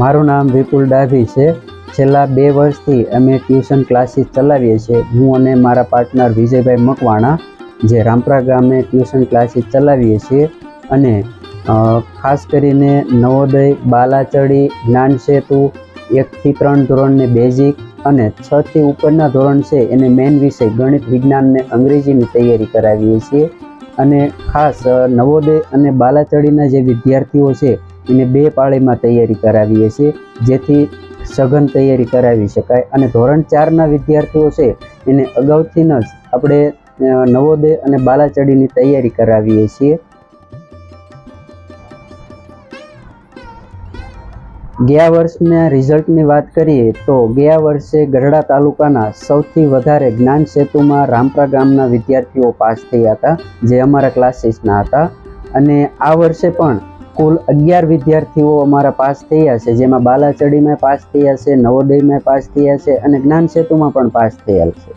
મારું નામ વિપુલ ડાભી છે. છેલ્લા બે વર્ષથી અમે ટ્યુશન ક્લાસીસ ચલાવીએ છીએ. હું અને મારા પાર્ટનર વિજયભાઈ મકવાણા, જે રામપરા ગામે ટ્યુશન ક્લાસીસ ચલાવીએ છીએ અને ખાસ કરીને નવોદય, બાલાચડી જ્ઞાન સેતુ એકથી ત્રણ ધોરણને બેઝિક અને છથી ઉપરના ધોરણ છે એને મેઇન વિષય ગણિત વિજ્ઞાનને અંગ્રેજીની તૈયારી કરાવીએ છીએ. અને ખાસ નવોદય અને બાલાચડીના જે વિદ્યાર્થીઓ છે એને બે પાળીમાં તૈયારી કરાવીએ છીએ, જેથી સઘન તૈયારી કરાવી શકાય. અને ધોરણ ચારના વિદ્યાર્થીઓ છે, એને અગાઉથી જ આપણે નવોદય અને બાલાચડીની તૈયારી કરાવીએ છીએ. ગયા વર્ષના રિઝલ્ટની વાત કરીએ, તો ગયા વર્ષે ગઢડા તાલુકાના સૌથી વધારે જ્ઞાન સેતુમાં રામપરા ગામના વિદ્યાર્થીઓ પાસ થયા હતા, જે અમારા ક્લાસીસના હતા. અને આ વર્ષે પણ કુલ અગિયાર વિદ્યાર્થીઓ અમારા પાસ થયા છે, જેમાં બાલાચડીમાં પાસ થયા છે, નવોદયમાં પાસ થયા છે અને જ્ઞાન સેતુમાં પણ પાસ થયેલ છે.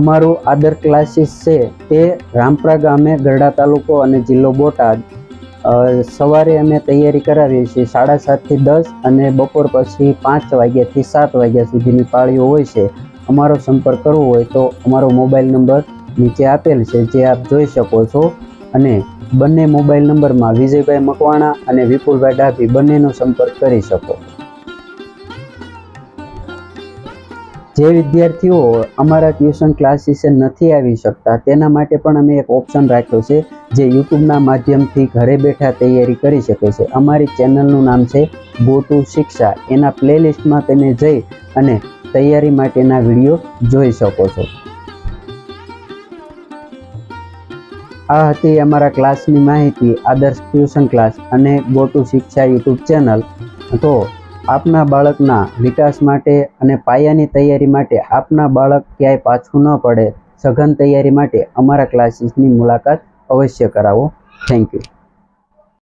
અમારું આદર ક્લાસીસ છે તે રામપરા ગામે, ગરડા તાલુકો અને જિલ્લો બોટાદ. સવારે અમે તૈયારી કરાવીએ છીએ સાડા સાતથી દસ અને બપોર પછી પાંચ વાગ્યાથી સાત વાગ્યા સુધીની પાળીઓ હોય છે. અમારો સંપર્ક કરવો હોય તો અમારો મોબાઈલ નંબર નીચે આપેલ છે, જે આપ જોઈ શકો છો. અને બંને મોબાઈલ નંબરમાં વિજયભાઈ મકવાણા અને વિપુલભાઈ ડાભી બંનેનો સંપર્ક કરી શકો. જે વિદ્યાર્થીઓ અમારા ટ્યુશન ક્લાસીસે નથી આવી શકતા, તેના માટે પણ અમે એક ઓપ્શન રાખ્યો છે, જે યુટ્યુબના માધ્યમથી ઘરે બેઠા તૈયારી કરી શકે છે. અમારી ચેનલનું નામ છે ગો ટુ શિક્ષા. એના પ્લેલિસ્ટમાં તમે જઈ અને તૈયારી માટેના વીડિયો જોઈ શકો છો. આ હતી અમારા ક્લાસની માહિતી, આદર્શ ટ્યુશન ક્લાસ અને go to Shiksha YouTube channel. તો આપના બાળકના વિકાસ માટે અને પાયાની તૈયારી માટે આપના બાળક ક્યાંય પાછું ન પડે. સઘન તૈયારી માટે અમારા ક્લાસીસની મુલાકાત અવશ્ય કરાવો. Thank you